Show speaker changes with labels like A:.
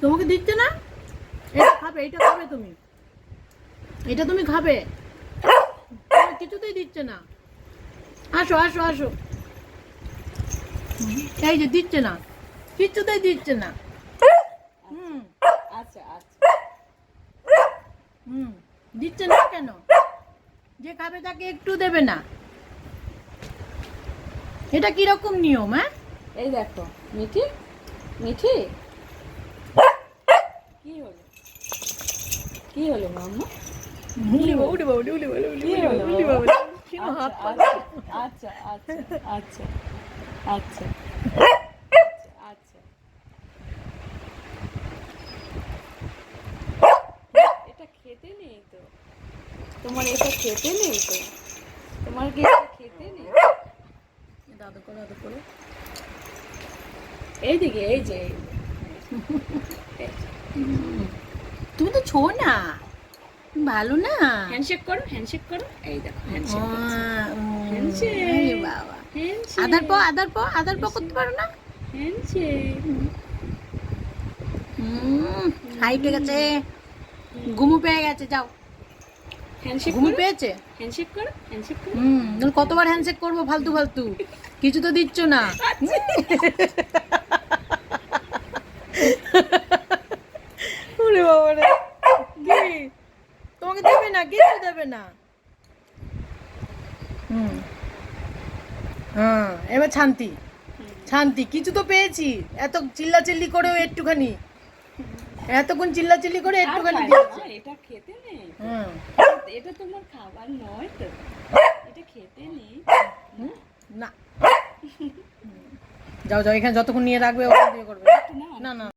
A: তোমাকে দিচ্ছে না? এটা খাবে এটা খাবে তুমি। এটা তুমি খাবে। কিছুতেই দিচ্ছে না। আসো আসো আসো। এই যে দিচ্ছে না। কিছুতেই দিচ্ছে না। হুম।
B: আচ্ছা আচ্ছা।
A: হুম। দিচ্ছে না কেন? যে খাবে তাকে একটু দেবে না। এটা কীরকম নিয়ম হ্যাঁ?
B: এই দেখো মিঠি। মিঠি? কি হলো? কি হলো মাম্মা। আচ্ছা আচ্ছা আচ্ছা আচ্ছা আচ্ছা এটা খেতে নেই তো। তোমার এটা খেতে নেই তো? তোমার কি খেতে নেই?
A: দাদা করো দাদা করো।
B: এইদিকে এই যে।
A: তুমি তো ছো না। ভালো না।
B: হ্যান্ডশেক করো হ্যান্ডশেক করো। এই দেখো হ্যান্ডশেক হ্যান্ডশেক।
A: বাবা। আধার পা আধার পা আধার পা করতে পারো না?
B: হ্যান্ডশেক
A: হাইটে গেছে। ঘুমু পেয়ে গেছে যাও।
B: হ্যান্ডশেক
A: ঘুমু পেয়েছে?
B: হ্যান্ডশেক করো? হ্যান্ডশেক করো?
A: হুম কতবার হ্যান্ডশেক করব ফালতু ফালতু? কিছু তো দিচ্ছ না। ওরে বাবা রে। কি তোমাকে দেবে না? কিছু দেবে না? হুম। হ্যাঁ এবার শান্তি শান্তি কিছু তো পেয়েছি। এত চিল্লা চিল্লি করেও একটুখানি। এতক্ষণ চিল্লা চিল্লি করে একটুখানি
B: এটা খেতে নেই।
A: হুম।
B: এটা তোমার খাবার নয় তো। এটা খেতে নেই।
A: না। যাও যাও এখানে যতক্ষণ নিয়ে রাখবে ওখান দিয়ে করবে। না না